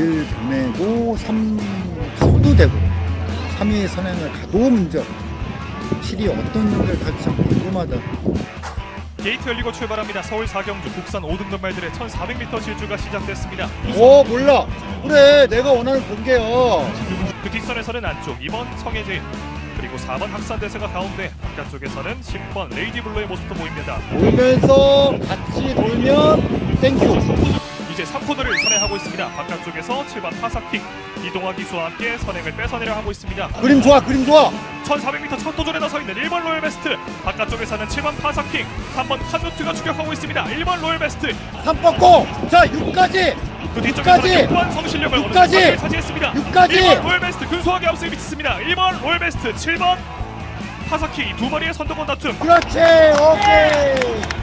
1 보내고 3 가도 되고 3위 선행을 가도 문제 없고 7위 어떤 연결 갈지 참 궁금하다. 게이트 열리고 출발합니다. 서울 사경주 국산 5등급 말들의 1,400m 질주가 시작됐습니다. 오 몰라. 그래 내가 원하는 공개야. 그 뒷선에서는 안쪽 2번 성혜진 그리고 4번 학산대세가 가운데 바깥쪽에서는 10번 레이디블루의 모습도 보입니다. 돌면서 같이 돌면 땡큐. 이제 3코너를 선행 하고 있습니다. 바깥쪽에서 7번 파사킥 이동화 기수와 함께 선행을 뺏어내려 하고 있습니다. 그림 좋아 그림 좋아. 1400m 첫 도전에 나서 있는 1번 로열 베스트 바깥쪽에서는 7번 파사킥 3번 카누트가 추격하고 있습니다. 1번 로열 베스트 3 뻗고 자 6까지 그 뒤쪽에서는 육까지! 또한 성실력을 어느 육까지! 순간 차지했습니다. 육까지! 1번 로열 베스트 근소하게 앞서 미쳤습니다. 1번 로열 베스트 7번 파사킥 두 마리의 선두권 다툼 그렇지 오케이